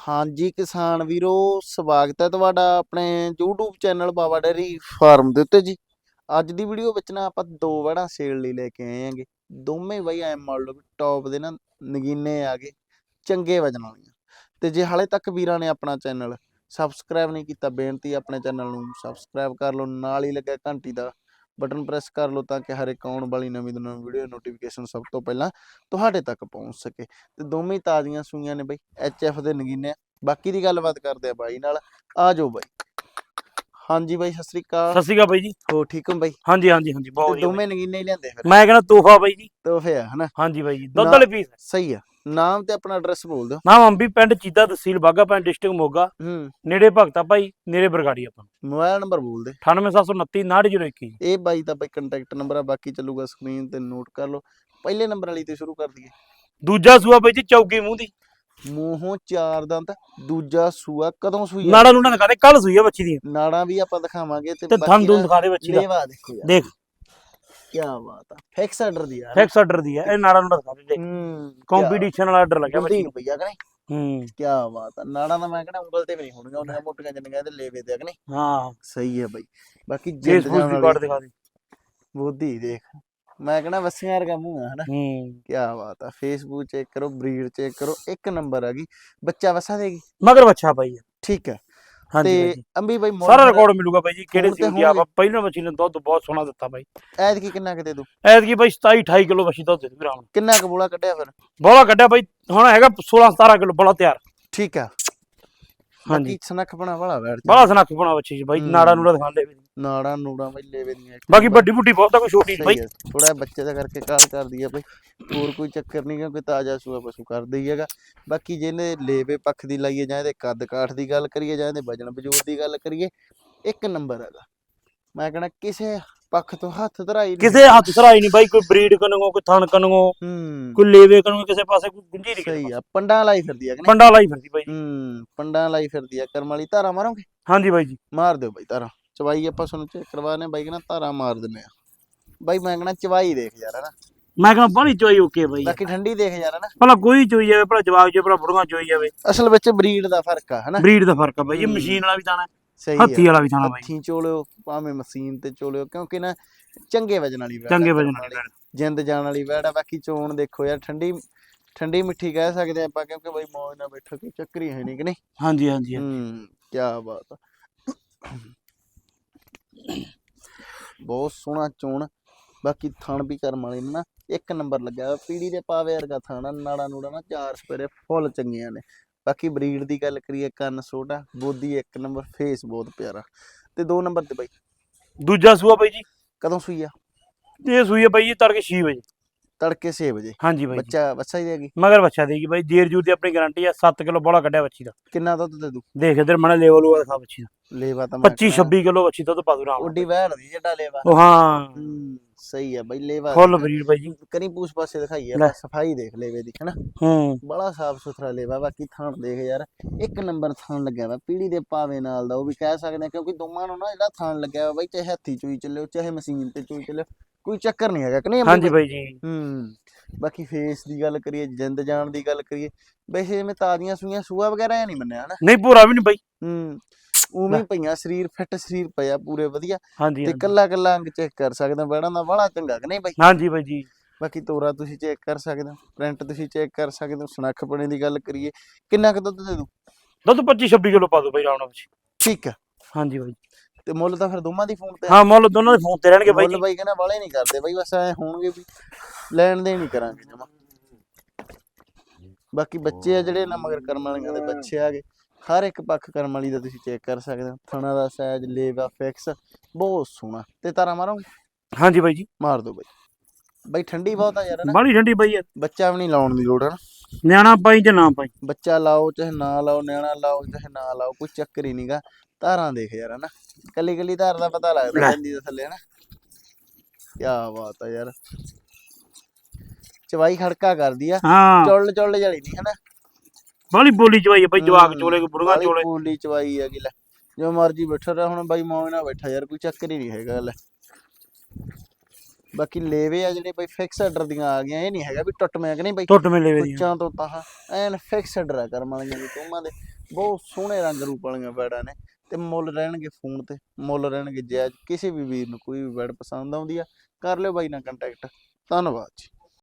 ਹਾਂਜੀ ਕਿਸਾਨ ਵੀਰੋ, ਸਵਾਗਤ ਹੈ ਤੁਹਾਡਾ ਆਪਣੇ YouTube channel Baba dairy farm ਦੇ ਉੱਤੇ ਜੀ। ਅੱਜ ਦੀ ਵੀਡੀਓ ਵਿੱਚ ਨਾ ਆਪਾਂ ਦੋ ਵੜਾ ਸੇਲ ਲਈ ਲੈ ਕੇ ਆਏ ਆਂਗੇ ਦੋਵੇਂ ਬਈ ਐ ਮੰਨ ਲਓ ਟੌਪ ਦੇ ਨਾ ਨਗੀਨੇ ਆ ਗਏ, ਚੰਗੇ ਵਜਨ ਵਾਲੀਆਂ। ਤੇ ਜੇ ਹਾਲੇ ਤੱਕ ਵੀਰਾਂ ਨੇ ਆਪਣਾ ਚੈਨਲ ਸਬਸਕ੍ਰਾਈਬ ਨਹੀਂ ਕੀਤਾ, ਬੇਨਤੀ ਆਪਣੇ ਚੈਨਲ ਨੂੰ ਸਬਸਕ੍ਰਾਈਬ ਕਰ ਲਓ। ਨਾਲ ਹੀ ਲੱਗਾ ਘੰਟੀ ਦਾ ਬਟਨ ਪ੍ਰੈਸ ਕਰ ਲਓ ਤਾਂ ਕਿ ਹਰ ਇੱਕ ਆਉਣ ਵਾਲੀ ਨਵੀਂ ਤੋਂ ਨਵੀਂ ਵੀਡੀਓ ਨੋਟੀਫਿਕੇਸ਼ਨ ਸਭ ਤੋਂ ਪਹਿਲਾਂ ਤੁਹਾਡੇ ਤੱਕ ਪਹੁੰਚ ਸਕੇ। ਤੇ ਦੋਵੇਂ ਤਾਜ਼ੀਆਂ ਸੂਈਆਂ ਨੇ ਬਈ ਐਫ ਦੇ ਨਗੀਨੇ। ਬਾਕੀ ਦੀ ਗੱਲਬਾਤ ਕਰਦੇ ਆ ਬਾਈ ਨਾਲ। ਆ ਜਾਓ ਬਾਈ। ਹਾਂਜੀ ਬਾਈ ਸਤਿ ਸ੍ਰੀ ਅਕਾਲ। ਸਤਿ ਸ਼੍ਰੀ ਅਕਾਲ ਬਾਈ ਜੀ। ਹੋ ਠੀਕ ਹੋ ਬਾਈ? ਹਾਂਜੀ ਹਾਂਜੀ ਹਾਂਜੀ ਬਹੁਤ ਵਧੀਆ ਦੋਵੇਂ ਨਗੀਨੇ ਹੀ ਲਿਆਂਦੇ ਫਿਰ। ਮੈਂ ਕਹਿੰਦਾ ਤੋਹਫਾ ਬਾਈ ਜੀ। ਤੋਹਫੇ ਆ ਹਨਾ? ਹਾਂਜੀ ਬਾਈ ਜੀ ਦੁੱਧ ਵਾਲੇ ਪੀਸ। ਸਹੀ ਆ। ਨਾਮ ਤੇ ਆਪਣਾ ਐਡਰੈਸ ਬੋਲ ਦਿਓ। ਨਾਮ ਅੰਬੀ ਪਿੰਡ ਚੀਤਾ ਤਹਿਸੀਲ ਬਾਗਾ ਪਿੰਡ ਡਿਸਟ੍ਰਿਕਟ ਮੋਗਾ। ਹੂੰ। ਨੇੜੇ ਭਗਤਾ ਭਾਈ ਨੇੜੇ ਬਰਗਾੜੀ ਆਪਾਂ ਮੋਬਾਈਲ ਨੰਬਰ ਬੋਲ ਦੇ। 98729 98021 ਇਹ ਬਾਈ ਦਾ ਬਾਈ ਕੰਟੈਕਟ ਨੰਬਰ ਆ ਬਾਕੀ ਚੱਲੂਗਾ ਸਕਰੀਨ ਤੇ ਨੋਟ ਕਰ ਲਓ। ਪਹਿਲੇ ਨੰਬਰ ਵਾਲੀ ਤੇ ਸ਼ੁਰੂ ਕਰ ਦਈਏ। ਦੂਜਾ ਸੂਆ ਬਾਈ ਜੀ ਚੌਕੀ ਮੂੰਹ ਦੀ। ਮੂੰਹੋਂ ਚਾਰ ਦੰਦ ਦੂਜਾ ਸੂਆ ਕਦੋਂ ਸੂਈ ਆ? ਨਾੜਾ ਨੂੜਾ ਦਿਖਾ ਦੇ ਕੱਲ ਸੂਈ ਆ ਬੱਚੀ ਦੀ ਨਾੜਾਂ ਵੀ ਆਪਾਂ ਦਿਖਾਵਾਂਗੇ ਤੇ ਤੇ ਥਣ ਦੂਨ ਦਿਖਾ ਦੇ ਬੱਚੀ ਦਾ। ਲੇਵਾ ਦੇਖੋ ਯਾਰ। ਦੇਖ। ਕੀ ਬਾਤ ਆ। ਫਿਕਸ ਆਰਡਰ ਦੀ ਯਾਰ। ਫਿਕਸ ਆਰਡਰ ਦੀ ਹੈ ਇਹ ਨਾੜਾ ਨੂੜਾ ਦਿਖਾ ਦੇ ਦੇਖ। ਹੂੰ ਕੰਪੀਟੀਸ਼ਨ ਵਾਲਾ ਆਰਡਰ ਲੱਗਿਆ ਬੱਚੀ ਬੱਚੀ ਨੂੰ ਪਈਆ ਕਰੇ ਹੂੰ। ਕੀ ਬਾਤ ਆ। ਨਾੜਾਂ ਦਾ ਮੈਂ ਕਹਿੰਦਾ ਉਂਗਲ ਤੇ ਵੀ ਨਹੀਂ ਹੋਣਗੀਆਂ ਉਹਨਾਂ ਮੋਟੀਆਂ ਜਿੰਨੀਆਂ ਤੇ ਲੇਵੇ ਤੇ ਕਨੇ ਹਾਂ। ਸਹੀ ਹੈ ਬਾਈ। ਬਾਕੀ ਜਿੰਦ ਦੀ ਦਿਖਾ। ਦੇ। ਬੋਧੀ ਦੇਖ। ਮੈਂ ਕਹਿੰਦਾ ਵਸੀਆਂ ਵਰਗਾ ਮੂੰਹ ਆ ਹਨਾ? ਹੂੰ। ਕੀ ਬਾਤ ਆ। ਫੇਸਬੁੱਕ ਚੈੱਕ ਕਰੋ ਬਰੀਡ ਚੈੱਕ ਕਰੋ। ਇੱਕ ਨੰਬਰ ਆ ਗਈ। ਬੱਚਾ ਵਸਾ ਦੇਗੀ ਮਗਰ ਬੱਚਾ ਹੈ। ਠੀਕ ਹੈ ਹਾਂਜੀ ਬਾਈ ਤੇ ਜੀ। ਅੰਬੀ ਬਾਈ ਸਾਰਾ ਰਿਕਾਰਡ ਮਿਲੂਗਾ ਬਾਈ ਜੀ ਕਿਹੜੇ ਹੁਣ ਤੇ ਸੀ ਦੀ ਆਪਾਂ ਹੋਣਗੇ। ਪਹਿਲਾਂ ਬੱਚੀ ਨੇ ਦੁੱਧ ਬਹੁਤ ਸੋਹਣਾ ਦਿੱਤਾ ਬਾਈ। ਐਤਕੀ ਕਿੰਨਾ ਕਿਤੇ ਤੂੰ ਐਤਕੀ ਬਾਈ 27 28 ਕਿਲੋ ਬੱਚੀ ਦੁੱਧ ਦੇ ਵੀਰਾਂ ਨੂੰ। ਕਿੰਨਾ ਕੁ ਬੋਲਾ ਕੱਢਿਆ ਫਿਰ? ਬੋਲਾ ਕੱਢਿਆ ਬਾਈ ਹੁਣ ਹੈਗਾ 16 17 ਕਿਲੋ ਬੋਲਾ ਤਿਆਰ। ਠੀਕ ਆ। ਹਾਂਜੀ। ਸਨਖ ਬਣਾ ਵਾਲਾ ਬੈਠ ਬੜਾ ਸਨੱਖ ਬਣਾ ਬੱਚੀ ਜੀ ਬਾਈ। ਨਾੜਾ ਨੂੜਾ ਦਿਖਾਉਂਦੇ ਵੀ ਨਾੜਾ ਨੂੜਾ ਬਾਈ ਲੇਵੇ ਦੀਆਂ ਬਾਕੀ। ਵੱਡੀ ਬੁੱਢੀ ਬਹੁਤ ਆ ਕੋਈ ਛੋਟੀ ਨਹੀਂ ਬਾਈ। ਥੋੜਾ ਬੱਚੇ ਦਾ ਕਰਕੇ ਕਾਲ ਕਰਦੀ ਆ ਬਈ। ਹੋਰ ਕੋਈ ਚੱਕਰ ਨਹੀਂ ਕਿਉਂਕਿ ਤਾਜ਼ਾ ਸੂਆ ਪਸ਼ੂ ਕਰਦਾ ਹੀ ਹੈਗਾ। ਬਾਕੀ ਜਿਹਨੇ ਲੇਵੇ ਪੱਖ ਦੀ ਲਾਈਏ ਜਾਂ ਇਹਦੇ ਕੱਦ ਕਾਠ ਦੀ ਗੱਲ ਕਰੀਏ ਜਾਂ ਇਹਦੇ ਵਜਨ ਬਜੂਰ ਦੀ ਗੱਲ ਕਰੀਏ ਇੱਕ ਨੰਬਰ ਹੈਗਾ। ਮੈਂ ਕਹਣਾ ਕਿਸੇ ਪੱਖ ਤੋਂ ਹੱਥ ਧਰਾਈ ਨਹੀਂ। ਕਿਸੇ ਹੱਥ ਸਰਾਈ ਨਹੀਂ ਬਾਈ ਕੋਈ ਬਰੀਡ ਕਨਗੋ ਕੋਈ ਥਣ ਕਨਗੋ ਹੂੰ। ਕੋਈ ਲੇਵੇ ਕਨਗੋ ਕਿਸੇ ਪਾਸੇ ਕੋਈ ਗੁੰਜੀ ਨਹੀਂ ਸਹੀ ਆ ਪੰਡਾਂ ਲਾਈ ਫਿਰਦੀ ਆ ਕਿ ਨਹੀਂ? ਪੰਡਾ ਲਾਈ ਫਿਰਦੀ ਬਾਈ। ਹੂੰ ਪੰਡਾਂ ਲਾਈ ਫਿਰਦੀ ਆ ਕਰਮ ਵਾਲੀ ਧਾਰਾ ਮਾਰੋਗੇ? ਹਾਂਜੀ ਬਾਈ ਜੀ। ਮਾਰ ਦਿਓ ਬਾਈ ਧਾਰਾ। ਚਵਾਈ ਆਪਾਂ ਤੁਹਾਨੂੰ ਚੈੱਕ ਕਰਵਾਣੇ ਬਾਈ ਕਹਿੰਦਾ ਧਾਰਾ ਮਾਰ ਦਿੰਨੇ ਆ ਬਾਈ ਮੈਂ ਕਹਣਾ ਚਵਾਈ ਦੇਖ ਯਾਰ ਹਨਾ ਮੈਂ ਕਹਿੰਦਾ ਬੜੀ ਚੋਈ ਓਕੇ ਬਾਈ। ਬਾਕੀ ਠੰਡੀ ਦੇਖ ਯਾਰ ਹਨਾ ਭਲਾ ਕੋਈ ਚੋਈ ਜਾਵੇ ਭਲਾ ਜਵਾਬ ਜੇ ਭਲਾ ਬੁੜੀਆਂ ਚੋਈ ਜਾਵੇ। ਅਸਲ ਵਿੱਚ ਬਰੀਡ ਦਾ ਫ਼ਰਕ ਆ ਹਨਾ ਬਰੀਡ ਦਾ ਫ਼ਰਕ ਆ ਬਾਈ ਜੀ ਹੂੰ। ਮਸ਼ੀਨ ਵਾਲਾ ਵੀ ਥਾਣਾ ਸਹੀ ਹੱਥੀ ਵਾਲਾ ਵੀ ਥਾਣਾ ਬਾਈ। ਹੱਥੀਂ ਚੋਲਿਓ ਭਾਵੇਂ ਮਸ਼ੀਨ ਤੇ ਚੋਲਿਓ ਕਿਉਂਕਿ ਨਾ ਚੰਗੇ ਵਜਨ ਵਾਲੀ ਵੈੜ ਚੰਗੇ ਵਜਨ ਵਾਲੀ। ਜਿੰਦ ਜਾਣ ਵਾਲੀ ਵੈੜ ਆ। ਬਾਕੀ ਚੋਣ ਦੇਖੋ ਯਾਰ ਠੰਡੀ ਠੰਡੀ ਮਿੱਠੀ ਕਹਿ ਸਕਦੇ ਆਪਾਂ ਕਿਉਂਕਿ ਬਾਈ ਮੌਜ ਨਾਲ ਬੈਠੋ ਕਿ ਚੱਕਰੀ ਹੈ ਨਹੀਂ ਕਿ ਨਹੀਂ? ਹਾਂਜੀ ਹਾਂਜੀ। ਹੂੰ ਕੀ ਬਾਤ ਆ। ਬਹੁਤ ਸੋਹਣਾ ਚੋਣ। ਬਾਕੀ ਥਣ ਵੀ ਕਰਮ ਵਾਲੀ ਨੇ ਨਾ ਇੱਕ ਨੰਬਰ ਲੱਗਿਆ ਪੀੜੀ ਦੇ ਪਾਵੇ ਵਰਗਾ ਥਣ ਨਾੜਾ ਨੂੜਾ ਨਾ ਚਾਰ ਸਪੇਰੇ ਫੁੱਲ ਚੰਗੀਆਂ ਨੇ। ਬਾਕੀ ਬਰੀਡ ਦੀ ਗੱਲ ਕਰੀਏ ਕੰਨ ਛੋਟਾ ਬੋਦੀ ਇੱਕ ਨੰਬਰ ਫੇਸ ਬਹੁਤ ਪਿਆਰਾ ਤੇ ਦੋ ਨੰਬਰ ਤੇ ਬਾਈ। ਦੂਜਾ ਸੂਆ ਬਾਈ ਜੀ। ਕਦੋਂ ਸੂਈ ਆ? ਇਹ ਸੂਈ ਆ ਬਾਈ ਜੀ ਤੜਕੇ 6 ਵਜੇ। ਤੜਕੇ 6 ਵਜੇ। ਹਾਂਜੀ ਬਾਈ। ਬੱਚਾ ਬੱਚਾ ਹੀ ਦੇਗੀ ਮਗਰ ਬੱਚਾ ਦੇਗੀ ਬਾਈ ਜੇਰ ਜੂਰ ਦੀ ਆਪਣੀ ਗਾਰੰਟੀ ਆ 7 ਕਿਲੋ ਬੋਲਾ ਕੱਢਿਆ ਬੱਚੀ ਦਾ। ਕਿੰਨਾ ਦੁੱਧ ਦੇ ਦੂ? ਦੇਖ ਇਧਰ ਮਣਾ ਲੈਵਲ ਉਹ ਦਿਖਾ ਬੱਚੀ ਦਾ। ਲੇਵਾ ਤਾਂ ਮੈਂ 25 26 ਕਿਲੋ ਬੱਚੀ ਦੁੱਧ ਪਾ ਦੂ ਰਾਮ ਉੱਡੀ ਵੈੜ ਦੀ ਜਿਹੜਾ ਲੇਵਾ। ਹੂੰ। ਸਹੀ ਆ ਬਾਈ ਲੇਵਾ ਫੁੱਲ ਬਰੀਡ ਬਾਈ ਜੀ। ਕਰੀ ਪੂਛ ਪਾਸੇ ਦਿਖਾਈ। ਆ ਸਫ਼ਾਈ ਦੇਖ ਲੇਵੇ ਦੀ ਹਨਾ? ਹੂੰ। ਬੜਾ ਸਾਫ਼ ਸੁਥਰਾ ਲੇਵਾ ਬਾਕੀ ਥਣ ਦੇਖ ਯਾਰ ਇੱਕ ਨੰਬਰ ਥਣ ਲੱਗਿਆ ਵਾ ਪੀੜੀ ਦੇ ਪਾਵੇ ਨਾਲ ਦਾ ਉਹ ਵੀ ਕਹਿ ਸਕਦੇ ਆ ਕਿਉਂਕਿ ਦੋਵਾਂ ਨੂੰ ਨਾ ਜਿਹੜਾ ਥਣ ਲੱਗਿਆ ਵਾ ਬਾਈ ਚਾਹੇ ਹੱਥੀ ਚੂਈ ਚੱਲਿਓ ਚਾਹੇ ਮਸ਼ੀਨ ਤੇ ਚੂਈ ਚੱਲਿਓ ਕੋਈ ਚੱਕਰ ਨਹੀਂ ਹੈਗਾ ਕਿ ਨਹੀਂ ਹਾਂਜੀ ਬਾਈ? ਜੀ। ਹੂੰ ਬਾਕੀ ਫੇਸ ਦੀ ਗੱਲ ਕਰੀਏ ਜਿੰਦ ਜਾਣ ਦੀ ਗੱਲ ਕਰੀਏ ਵੈਸੇ ਜਿਵੇਂ ਤਾਜ਼ੀਆਂ ਸੂਈਆਂ ਸੂਆ ਵਗੈਰਾ ਨਹੀਂ ਮੰਨਿਆ ਹਨਾ? ਨਹੀਂ ਪੂਰਾ ਵੀ ਨਹੀਂ ਬਾਈ। ਹੂੰ ਉਵੇਂ ਪਈਆਂ ਸਰੀਰ ਫਿੱਟ ਸਰੀਰ ਪਿਆ ਪੂਰੇ ਵਧੀਆ ਹਾਂਜੀ ਤੇ। ਕੱਲਾ ਕੱਲਾ ਅੰਗ ਚੈੱਕ ਕਰ ਸਕਦੇ ਬੈੜਾਂ ਦਾ ਬੜਾ ਚੰਗਾ ਕਿ ਨਹੀਂ ਬਾਈ? ਹਾਂਜੀ ਬਾਈ ਜੀ। ਬਾਕੀ ਤੋਰਾ ਤੁਸੀਂ ਚੈੱਕ ਕਰ ਸਕਦੇ ਹੋ ਪ੍ਰਿੰਟ ਤੁਸੀਂ ਚੈੱਕ ਕਰ ਸਕਦੇ ਹੋ ਸੁਨੱਖ ਪਣੇ ਦੀ ਗੱਲ ਕਰੀਏ ਕਿੰਨਾ ਕੁ ਦੁੱਧ ਦੇ ਦੂ ਦੁੱਧ 25 26 ਕਿਲੋ ਪਾ ਦੂ ਬਾਈ ਰਾਮ ਨਾਲ ਬੱਚੀ ਠੀਕ ਆ। ਹਾਂਜੀ ਬਾਈ ਤੇ ਮੁੱਲ ਤਾਂ ਫਿਰ ਦੋਵਾਂ ਦੀ ਫੋਨ ਤੇ। ਹਾਂ ਮੁੱਲ ਦੋਨਾਂ ਦੇ ਫੋਨ ਤੇ ਰਹਿਣਗੇ ਬਾਈ ਮੁੱਲ ਜੀ। ਬਾਈ ਕਹਿੰਦਾ ਵਾਲੇ ਨਹੀਂ ਕਰਦੇ ਬਾਈ ਬਸ ਐ ਹੋਣਗੇ ਵੀ ਲੈਣ ਦੇ ਨਹੀਂ ਕਰਾਂਗੇ ਜਮਾ। ਬਾਕੀ ਬੱਚੇ ਆ ਜਿਹੜੇ ਨਾ ਮਗਰ ਕਰਮ ਵਾਲੀਆਂ ਦੇ ਬੱਚੇ ਆ ਗਏ। ਹਰ ਇੱਕ ਪੱਖ ਕਰਮ ਵਾਲੀ ਦਾ ਤੁਸੀਂ ਚੈੱਕ ਕਰ ਸਕਦੇ ਹੋ। ਥਣਾ ਦਾ ਸਾਈਜ਼ ਲੇਵਾ ਫਿਕਸ ਬਹੁਤ ਸੋਹਣਾ। ਤੇ ਤਾਰਾ ਮਾਰੋਗੇ? ਹਾਂਜੀ ਬਾਈ ਜੀ। ਮਾਰ ਦੋ ਬਾਈ। ਬਾਈ ਠੰਡੀ ਬਹੁਤ ਆ ਯਾਰ ਨਾ ਠੰਡੀ ਬਾਈ ਆ। ਬੱਚਾ ਵੀ ਨਹੀਂ ਲਾਉਣ ਦੀ ਲੋੜ ਹੈ ਨਾ ਨਿਆਣਾ ਪਾਈ ਜਾਂ ਨਾ ਪਾਈ? ਬੱਚਾ ਲਾਓ ਚਾਹੇ ਨਾ ਲਾਓ ਨਿਆਣਾ ਲਾਓ ਚਾਹੇ ਨਾ ਲਾਓ ਕੋਈ ਚੱਕਰ ਹੀ ਨਹੀਂਗਾ ਧਾਰਾਂ ਦੇਖ ਯਾਰ ਹਨਾ? ਕੱਲੀ ਕੱਲੀ ਧਾਰ ਦਾ ਪਤਾ ਲੱਗਦਾ। ਬੰਦੀ ਦੇ ਥੱਲੇ ਹਨਾ? ਕੀ ਬਾਤ ਆ ਯਾਰ। ਚਵਾਈ ਖੜਕਾ ਕਰਦੀ ਆ। ਹਾਂ। ਚੁੱਲ ਚੁੱਲ ਜਲੀ ਨਹੀਂ ਹਨਾ? ਬਾਲੀ ਬੋਲੀ ਚਵਾਈ ਆ ਬਾਈ ਜਵਾਕ ਚੋਲੇ ਕੋ ਬੁੜਗਾ ਚੋਲੇ। ਪੂਲੀ ਚਵਾਈ ਆ ਲੈ ਜੋ ਮਰਜ਼ੀ ਬੈਠਾ ਰਹਿ ਹੁਣ ਬਾਈ ਮੌਜ ਨਾਲ ਬੈਠਾ ਯਾਰ ਕੋਈ ਚੱਕਰ ਹੀ ਨਹੀਂ ਹੈਗਾ ਲੈ ਬਾਕੀ ਲੇਵੇ ਆ ਜਿਹੜੇ ਬਾਈ ਫਿਕਸ ਆਰਡਰ ਦੀਆਂ ਆ ਗਈਆਂ ਇਹ ਨਹੀਂ ਹੈਗਾ ਵੀ ਟੁੱਟ ਮੈਂ ਕਿ ਨਹੀਂ ਬਾਈ। ਟੁੱਟ ਮੇ ਲੈਵੇ ਦੀਆਂ। ਉੱਚਾਂ ਤੋਂ ਤਾਂ ਐਨ ਫਿਕਸ ਆਰਡਰ ਆ ਕਰਮ ਵਾਲੀਆਂ ਦੀ ਤੁਮਾਂ ਦੇ। ਬਹੁਤ ਸੋਹਣੇ ਰੰਗ ਰੂਪ ਵਾਲੀਆਂ ਵੈੜਾਂ ਨੇ ਤੇ ਮੁੱਲ ਰਹਿਣਗੇ ਫੋਨ ਤੇ ਮੁੱਲ ਰਹਿਣਗੇ ਜਾਇਜ਼ ਕਿਸੇ ਵੀ ਵੀਰ ਨੂੰ ਕੋਈ ਵੀ ਵੈੜ ਪਸੰਦ ਆਉਂਦੀ ਆ। ਕਰ ਲਿਓ ਬਾਈ ਨਾਲ ਕੰਟੈਕਟ ਧੰਨਵਾਦ ਜੀ।